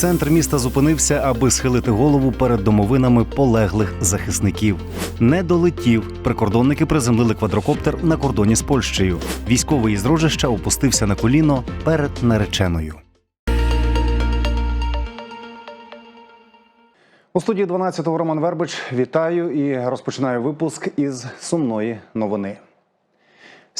Центр міста зупинився, аби схилити голову перед домовинами полеглих захисників. Не долетів. Прикордонники приземлили квадрокоптер на кордоні з Польщею. Військовий із Рожища опустився на коліно перед нареченою. У студії 12-го Роман Вербич вітаю і розпочинаю випуск із сумної новини.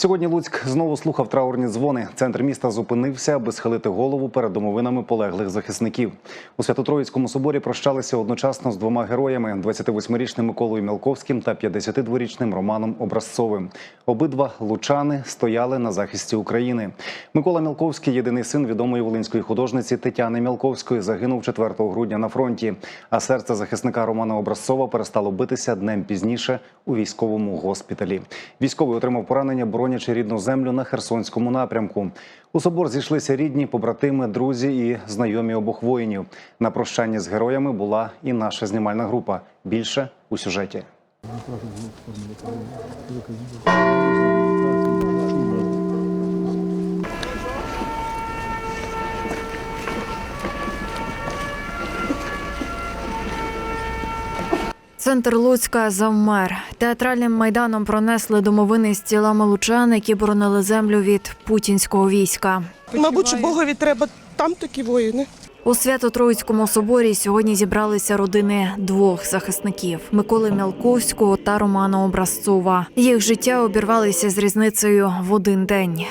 Сьогодні Луцьк знову слухав траурні дзвони. Центр міста зупинився, аби схилити голову перед домовинами полеглих захисників. У Свято-Троїцькому соборі прощалися одночасно з двома героями: 28-річним Миколою Мілковським та 52-річним Романом Образцовим. Обидва лучани стояли на захисті України. Микола Мілковський, єдиний син відомої волинської художниці Тетяни Мілковської, загинув 4 грудня на фронті. А серце захисника Романа Образцова перестало битися днем пізніше у військовому госпіталі. Військовий отримав поранення, боронячи рідну землю на Херсонському напрямку. У собор зійшлися рідні, побратими, друзі і знайомі обох воїнів. На прощанні з героями була і наша знімальна група. Більше у сюжеті. Центр Луцька завмер. Театральним майданом пронесли домовини з тілами лучан, які боронили землю від путінського війська. Мабуть, Богові треба там такі воїни. У Свято-Троїцькому соборі сьогодні зібралися родини двох захисників Миколи Мялковського та Романа Образцова. Їх життя обірвалися з різницею в один день.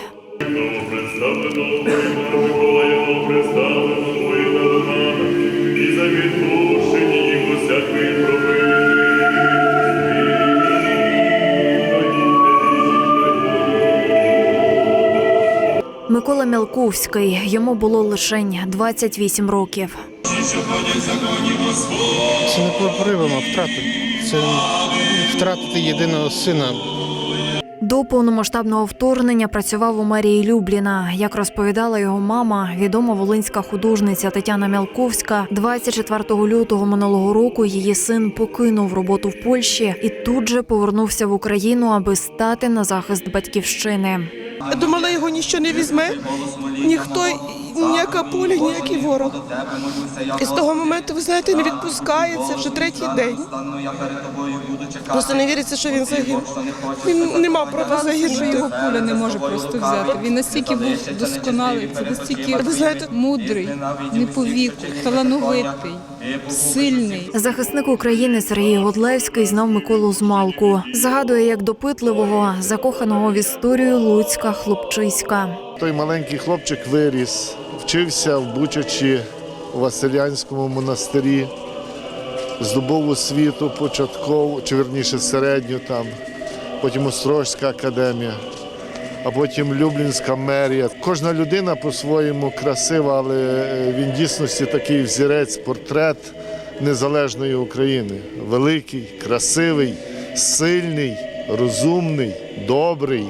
Мялковський йому було лише 28 років. Це не поправима втрата. Це втратити єдиного сина. До повномасштабного вторгнення працював у мерії Любліна. Як розповідала його мама, відома волинська художниця Тетяна Мялковська, 24 лютого минулого року її син покинув роботу в Польщі і тут же повернувся в Україну, аби стати на захист батьківщини. Я думала, його ніщо не візьме, ніхто, ніяка пуля, ніякий ворог. І з того моменту, ви знаєте, не відпускає, це вже третій день. Просто не віриться, що він загинув. Він не мав права загинути. його куля не може просто взяти. Він настільки був досконалий, це настільки мудрий, не по віку, талановитий, сильний. Захисник України Сергій Годлевський знав Миколу з малку. Згадує як допитливого, закоханого в історію Луцька хлопчиська. Той маленький хлопчик виріс, вчився в Бучачі у Василянському монастирі, здобув освіту початкову, чи верніше середню там, потім Острожська академія, а потім Люблінська мерія. Кожна людина по-своєму красива, але е, він дійсності такий взірець, портрет незалежної України. Великий, красивий, сильний, розумний, добрий.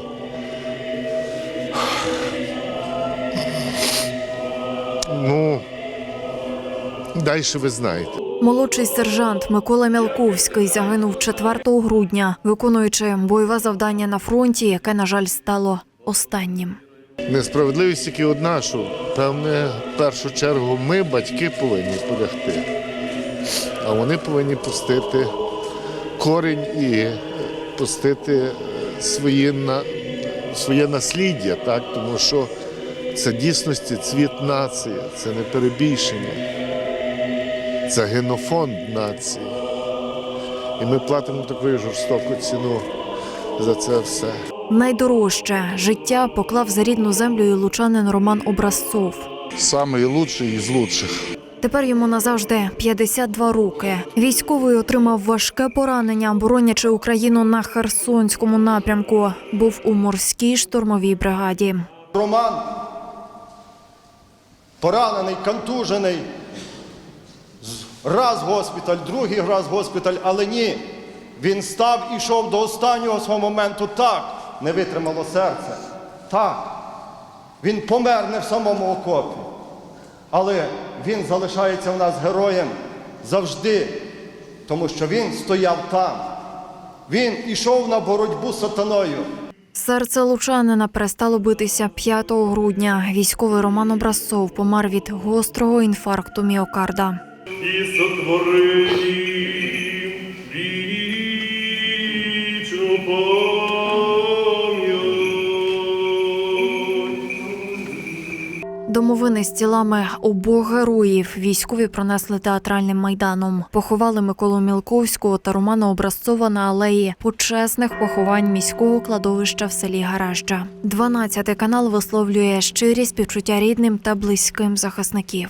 Ну, далі ви знаєте. Молодший сержант Микола Мялковський загинув 4 грудня, виконуючи бойове завдання на фронті, яке, на жаль, стало останнім. Несправедливість тільки одна, що певне, в першу чергу ми, батьки, повинні полягти. А вони повинні пустити корінь і пустити е, свої, своє насліддя, так? тому що це дійсності цвіт нації, це не перебільшення, це генофонд нації. І ми платимо таку жорстоку ціну за це все. Найдорожче життя поклав за рідну землю і лучанин Роман Образцов. Самий лучший із лучших. Тепер йому назавжди 52 роки. Військовий отримав важке поранення, боронячи Україну на Херсонському напрямку. Був у морській штурмовій бригаді. Роман поранений, контужений. Раз госпіталь, другий раз госпіталь, але ні. Він став і йшов до останнього свого моменту. Так, не витримало серце. Так. Він помер не в самому окопі. Але він залишається в нас героєм завжди, тому що він стояв там. Він ішов на боротьбу з сатаною. Серце лучанина перестало битися 5 грудня. Військовий Роман Образцов помер від гострого інфаркту міокарда. І сотворив вічну. Домовини з тілами обох героїв військові пронесли театральним майданом. Поховали Миколу Мілковського та Романа Образцова на алеї почесних поховань міського кладовища в селі Гаражджа. 12 канал висловлює щирі співчуття рідним та близьким захисників.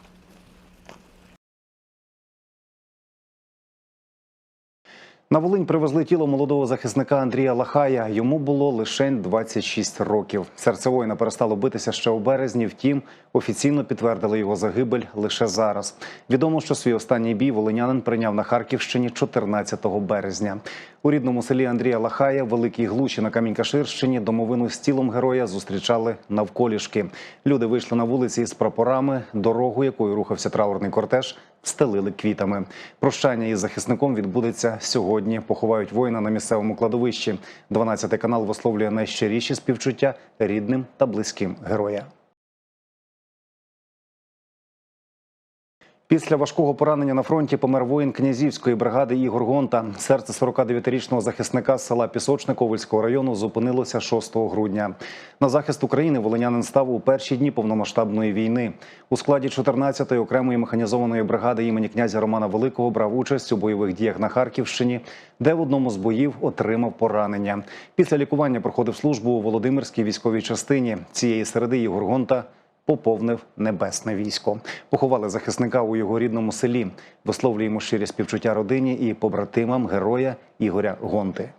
На Волинь привезли тіло молодого захисника Андрія Лахая. Йому було лише 26 років. Серце воїна перестало битися ще у березні. Втім, офіційно підтвердили його загибель лише зараз. Відомо, що свій останній бій волинянин прийняв на Харківщині 14 березня. У рідному селі Андрія Лахая, Великій Глуші на Камінькаширщині, домовину з тілом героя зустрічали навколішки. Люди вийшли на вулиці із прапорами. Дорогу, якою рухався траурний кортеж, стелили квітами. Прощання із захисником відбудеться сьогодні. Поховають воїна на місцевому кладовищі. 12 канал висловлює найщиріші співчуття рідним та близьким героя. Після важкого поранення на фронті помер воїн князівської бригади Ігор Гонта. Серце 49-річного захисника з села Пісочне Ковальського району зупинилося 6 грудня. На захист України волинянин став у перші дні повномасштабної війни. У складі 14-ї окремої механізованої бригади імені князя Романа Великого брав участь у бойових діях на Харківщині, де в одному з боїв отримав поранення. Після лікування проходив службу у Володимирській військовій частині. Цієї середи Ігор Гонта поповнив небесне військо. Поховали захисника у його рідному селі. Висловлюємо щирі співчуття родині і побратимам героя Ігоря Гонти.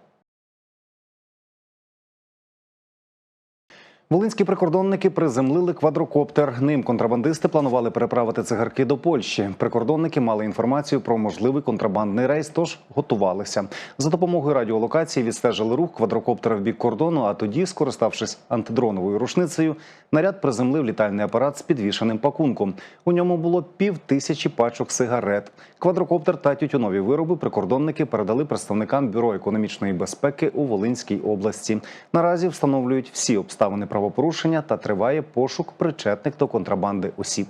Волинські прикордонники приземлили квадрокоптер. Ним контрабандисти планували переправити цигарки до Польщі. Прикордонники мали інформацію про можливий контрабандний рейс, тож готувалися. За допомогою радіолокації відстежили рух квадрокоптера в бік кордону. А тоді, скориставшись антидроновою рушницею, наряд приземлив літальний апарат з підвішеним пакунком. У ньому було пів тисячі пачок сигарет. Квадрокоптер та тютюнові вироби прикордонники передали представникам бюро економічної безпеки у Волинській області. Наразі встановлюють всі обставини правопорушення та триває пошук причетних до контрабанди осіб.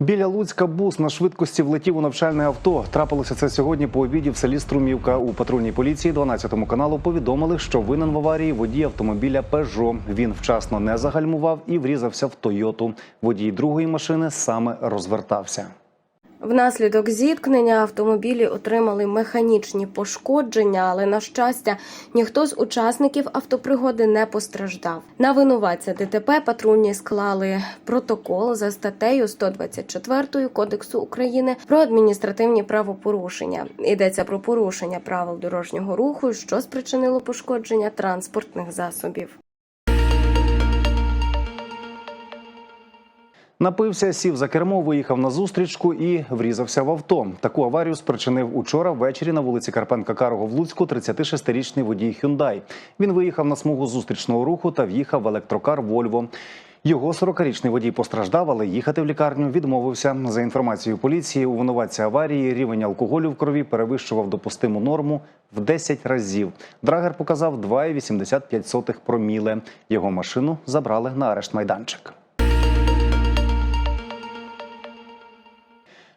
Біля Луцька бус на швидкості влетів у навчальне авто. Трапилося це сьогодні по обіді в селі Струмівка. У патрульній поліції 12 каналу повідомили, що винен в аварії водій автомобіля Пежо. Він вчасно не загальмував і врізався в Тойоту. Водій другої машини саме розвертався. Внаслідок зіткнення автомобілі отримали механічні пошкодження, але на щастя, ніхто з учасників автопригоди не постраждав. На винуватця ДТП патрульні склали протокол за статтею 124 Кодексу України про адміністративні правопорушення. Йдеться про порушення правил дорожнього руху, що спричинило пошкодження транспортних засобів. Напився, сів за кермо, виїхав на зустрічку і врізався в авто. Таку аварію спричинив учора ввечері на вулиці Карпенка Карого в Луцьку 36-річний водій Hyundai. Він виїхав на смугу зустрічного руху та в'їхав в електрокар Вольво. Його 40-річний водій постраждав, але їхати в лікарню відмовився. За інформацією поліції, у винуватця аварії рівень алкоголю в крові перевищував допустиму норму в 10 разів. Драгер показав 2,85 проміле. Його машину забрали на арешт майданчик.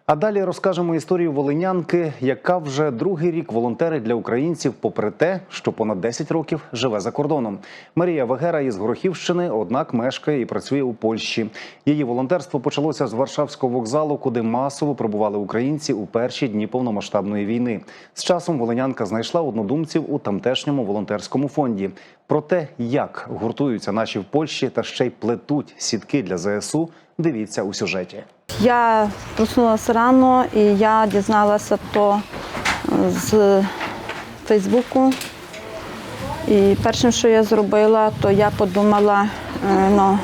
А далі розкажемо історію волинянки, яка вже другий рік волонтерить для українців, попри те, що понад 10 років живе за кордоном. Марія Вегера із Горохівщини, однак мешкає і працює у Польщі. Її волонтерство почалося з Варшавського вокзалу, куди масово прибували українці у перші дні повномасштабної війни. З часом волинянка знайшла однодумців у тамтешньому волонтерському фонді. Про те, як гуртуються наші в Польщі та ще й плетуть сітки для ЗСУ, дивіться у сюжеті. Я проснулася рано і я дізналася то з Фейсбуку. І першим, що я зробила, то я подумала, е, ну,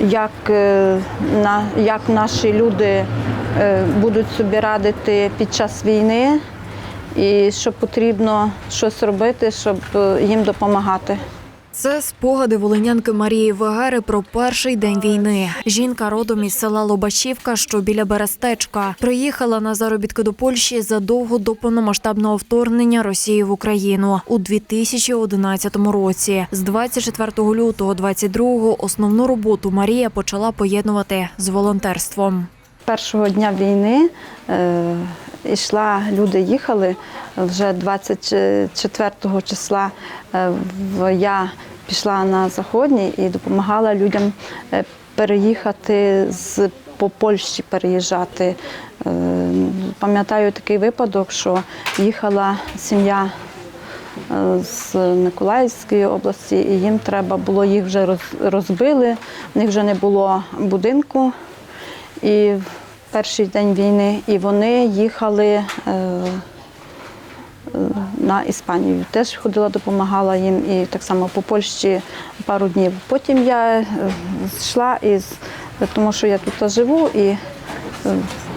як, е, на, як наші люди е, будуть собі радити під час війни, і що потрібно щось робити, щоб е, їм допомагати. Це спогади волинянки Марії Вегери про перший день війни. Жінка родом із села Лобачівка, що біля Берестечка, приїхала на заробітки до Польщі задовго до повномасштабного вторгнення Росії в Україну у 2011 році. З 24 лютого 22 основну роботу Марія почала поєднувати з волонтерством. Першого дня війни е, йшла, люди їхали вже 24 числа. Е, я пішла на заходній і допомагала людям е, переїхати з по Польщі переїжджати. Е, пам'ятаю такий випадок, що їхала сім'я е, з Миколаївської області, і їм треба було їх вже роз- розбили, в них вже не було будинку. І в перший день війни, і вони їхали е, на Іспанію. Теж ходила, допомагала їм і так само по Польщі пару днів. Потім я е, йшла із, тому що я тут живу і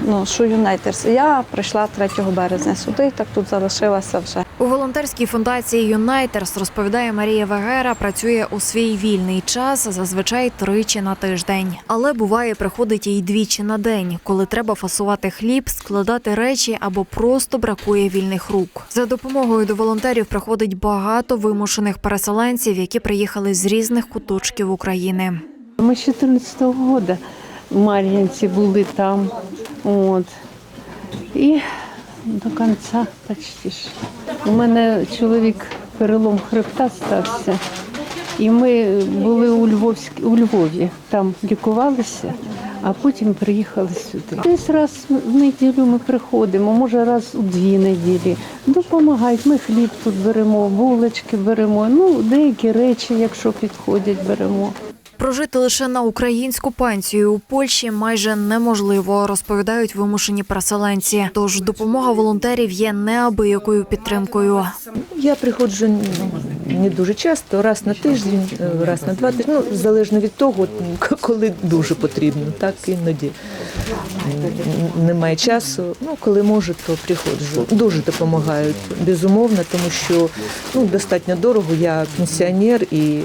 ну, що Юнайтерс. Я прийшла 3 березня сюди, так тут залишилася вже. У волонтерській фундації Юнайтерс розповідає Марія Вегера, працює у свій вільний час зазвичай тричі на тиждень. Але буває, приходить і двічі на день, коли треба фасувати хліб, складати речі або просто бракує вільних рук. За допомогою до волонтерів приходить багато вимушених переселенців, які приїхали з різних куточків України. Ми з 14-го года в Мар'їнці були там. От. І до кінця почти. У мене чоловік перелом хребта стався. І ми були у, Львовськ... у Львові, там лікувалися, а потім приїхали сюди. Десь раз в неділю ми приходимо, може раз у дві неділі. Допомагають. Ми хліб тут беремо, булочки беремо, ну деякі речі, якщо підходять, беремо. Прожити лише на українську пенсію у Польщі майже неможливо, розповідають вимушені переселенці. Тож допомога волонтерів є неабиякою підтримкою. Я приходжу не дуже часто, раз на тиждень, е, раз на два тижні, ну, залежно від того, коли дуже потрібно, так іноді немає часу. Ну, коли можу, то приходжу. Дуже допомагають, безумовно, тому що ну, достатньо дорого. Я пенсіонер і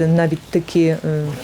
навіть такі е,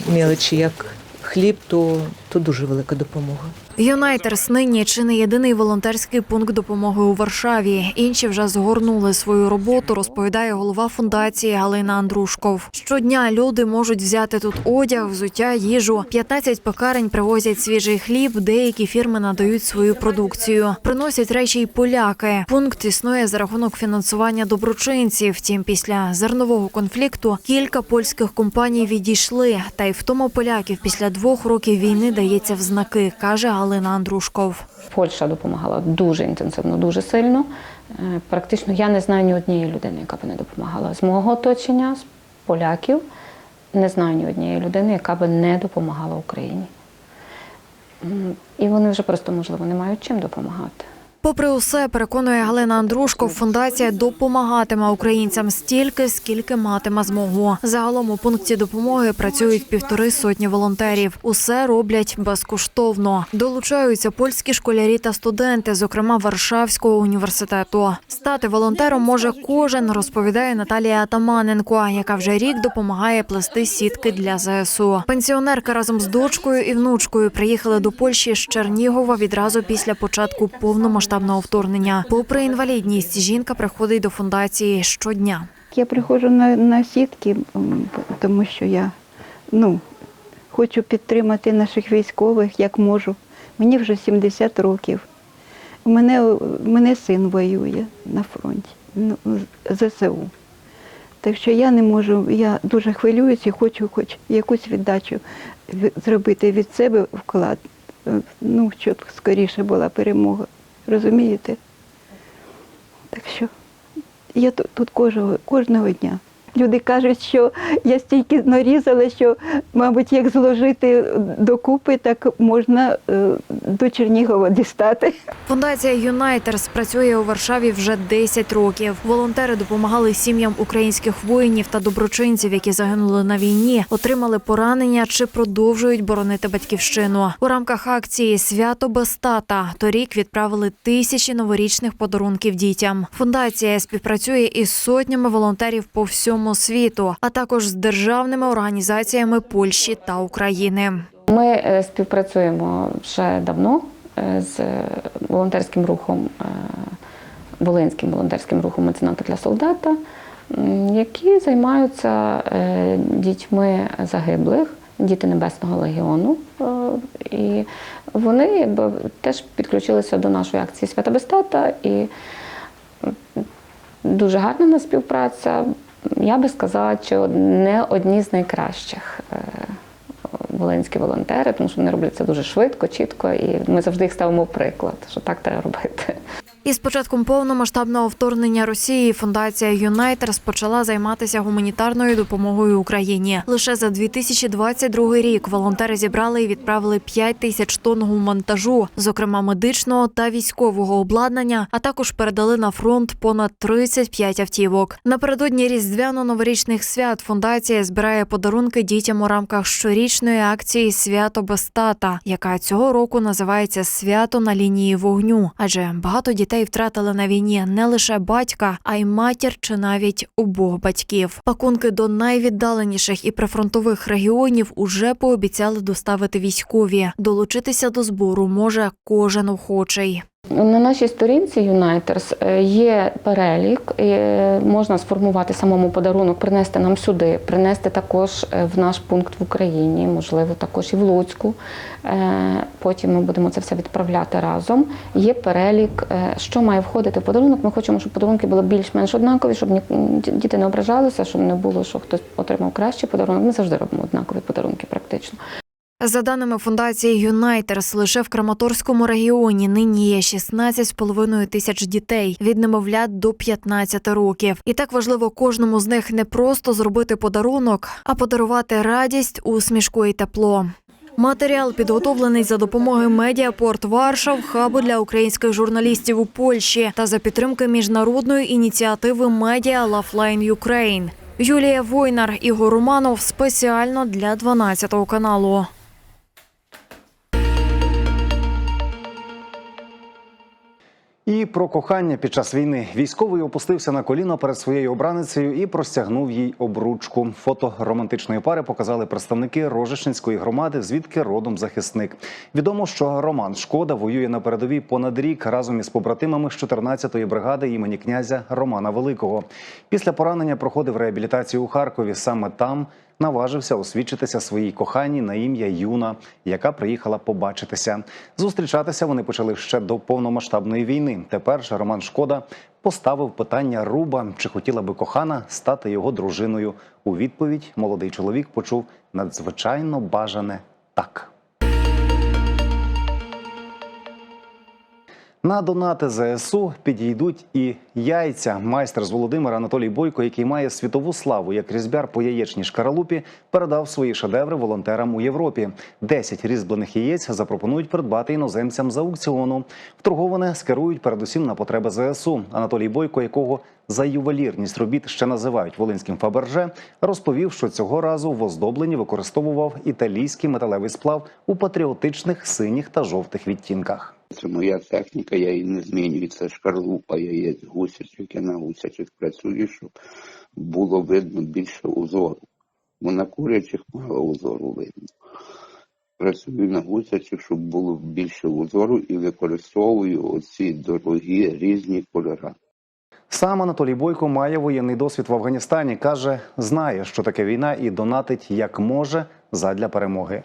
мелочі, як хліб, то, то дуже велика допомога. Юнайтерс нині чи не єдиний волонтерський пункт допомоги у Варшаві. Інші вже згорнули свою роботу, розповідає голова фундації Галина Андрушков. Щодня люди можуть взяти тут одяг, взуття, їжу. 15 пекарень привозять свіжий хліб. Деякі фірми надають свою продукцію. Приносять речі й поляки. Пункт існує за рахунок фінансування доброчинців. Втім, після зернового конфлікту кілька польських компаній відійшли. Та й втома поляків після двох років війни дається в знаки, каже Галина Андрушков. Польща допомагала дуже інтенсивно, дуже сильно. Е, Практично я не знаю ні однієї людини, яка б не допомагала. З мого оточення, з поляків, не знаю ні однієї людини, яка б не допомагала Україні. І вони вже просто, можливо, не мають чим допомагати. Попри усе, переконує Галина Андрушко, фундація допомагатиме українцям стільки, скільки матиме змогу. Загалом у пункті допомоги працюють півтори сотні волонтерів. Усе роблять безкоштовно. Долучаються польські школярі та студенти, зокрема Варшавського університету. Стати волонтером може кожен, розповідає Наталія Атаманенко, яка вже рік допомагає плести сітки для ЗСУ. Пенсіонерка разом з дочкою і внучкою приїхали до Польщі з Чернігова відразу після початку повномасштабного вторгнення. Попри інвалідність, жінка приходить до фундації щодня. Я приходжу на, на сітки, тому що я ну, хочу підтримати наших військових як можу. Мені вже 70 років. Мене, мене син воює на фронті, ну, ЗСУ. Так що я не можу, я дуже хвилююся і хочу хоч якусь віддачу зробити від себе вклад, е, ну, щоб скоріше була перемога. Розумієте? Так що я тут, кожного, кожного дня. Люди кажуть, що я стільки нарізала, що, мабуть, як зложити докупи, так можна е, до Чернігова дістати. Фундація Юнайтерс працює у Варшаві вже 10 років. Волонтери допомагали сім'ям українських воїнів та доброчинців, які загинули на війні, отримали поранення чи продовжують боронити батьківщину. У рамках акції Свято без тата торік відправили тисячі новорічних подарунків дітям. Фундація співпрацює із сотнями волонтерів по всьому всьому світу, а також з державними організаціями Польщі та України. Ми е, співпрацюємо вже давно е, з волонтерським рухом, е, Волинським волонтерським рухом меценати для солдата, які займаються дітьми загиблих, діти Небесного легіону. І вони якби, теж підключилися до нашої акції Свята без тата і дуже гарна в нас співпраця. Я би сказала, що не одні з найкращих е, волинські волонтери, тому що вони роблять це дуже швидко, чітко, і ми завжди їх ставимо в приклад, що так треба робити. Із початком повномасштабного вторгнення Росії фундація Юнайтерс почала займатися гуманітарною допомогою Україні. Лише за 2022 рік волонтери зібрали і відправили 5 тисяч тонн гумантажу, зокрема медичного та військового обладнання, а також передали на фронт понад 35 автівок. Напередодні різдвяно-новорічних свят фундація збирає подарунки дітям у рамках щорічної акції Свято без тата, яка цього року називається Свято на лінії вогню. Адже багато дітей втратили на війні не лише батька, а й матір чи навіть обох батьків. Пакунки до найвіддаленіших і прифронтових регіонів уже пообіцяли доставити військові. Долучитися до збору може кожен охочий. На нашій сторінці Юнайтерс є перелік, е, можна сформувати самому подарунок, принести нам сюди, принести також е, в наш пункт в Україні, можливо, також і в Луцьку. Е, Потім ми будемо це все відправляти разом. Є перелік, що має входити в подарунок. Ми хочемо, щоб подарунки були більш-менш однакові, щоб діти не ображалися, щоб не було, що хтось отримав кращий подарунок. Ми завжди робимо однакові подарунки, практично. За даними фундації Юнайтерс, лише в Краматорському регіоні нині є 16,5 тисяч дітей від немовлят до 15 років. І так важливо кожному з них не просто зробити подарунок, а подарувати радість, усмішку і тепло. Матеріал підготовлений за допомогою Медіапорт Варшав, хабу для українських журналістів у Польщі та за підтримки міжнародної ініціативи Media Lifeline Ukraine. Юлія Войнар, Ігор Романов спеціально для 12 каналу. І про кохання під час війни військовий опустився на коліно перед своєю обраницею і простягнув їй обручку. Фото романтичної пари показали представники Рожешинської громади, звідки родом захисник. Відомо, що Роман Шкода воює на передовій понад рік разом із побратимами з 14-ї бригади імені князя Романа Великого. Після поранення проходив реабілітацію у Харкові. Саме там наважився освідчитися своїй коханій на ім'я Юна, яка приїхала побачитися. Зустрічатися вони почали ще до повномасштабної війни. Тепер же Роман Шкода поставив питання Руба, чи хотіла би кохана стати його дружиною. У відповідь молодий чоловік почув надзвичайно бажане так. На донати ЗСУ підійдуть і яйця. Майстер з Володимира Анатолій Бойко, який має світову славу як різьбяр по яєчній шкаралупі, передав свої шедеври волонтерам у Європі. Десять різьблених яєць запропонують придбати іноземцям за аукціону. Вторговане скерують передусім на потреби ЗСУ. Анатолій Бойко, якого за ювелірність робіт ще називають волинським Фаберже, розповів, що цього разу в оздобленні використовував італійський металевий сплав у патріотичних синіх та жовтих відтінках. Це моя техніка, я її не змінюю. Це шкарлупа яєць, гусячок. Я на гусячих працюю, щоб було видно більше узору. Бо на курячих мало узору видно. Працюю на гусячих, щоб було більше узору і використовую оці дорогі різні кольори. Сам Анатолій Бойко має воєнний досвід в Афганістані. каже, знає, що таке війна, і донатить як може задля перемоги.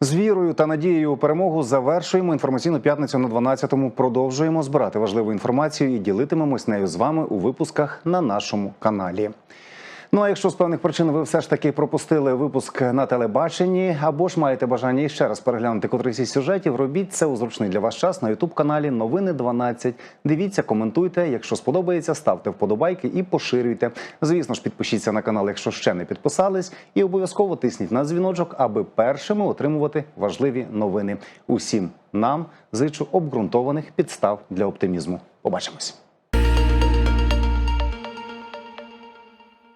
З вірою та надією у перемогу завершуємо інформаційну п'ятницю на 12-му. Продовжуємо збирати важливу інформацію і ділитимемось нею з вами у випусках на нашому каналі. Ну а якщо з певних причин ви все ж таки пропустили випуск на телебаченні, або ж маєте бажання іще раз переглянути котрийсь із сюжетів, робіть це у зручний для вас час на Ютуб каналі Новини 12. Дивіться, коментуйте. Якщо сподобається, ставте вподобайки і поширюйте. Звісно ж, підпишіться на канал, якщо ще не підписались, і обов'язково тисніть на дзвіночок, аби першими отримувати важливі новини. Усім нам зичу обґрунтованих підстав для оптимізму. Побачимось.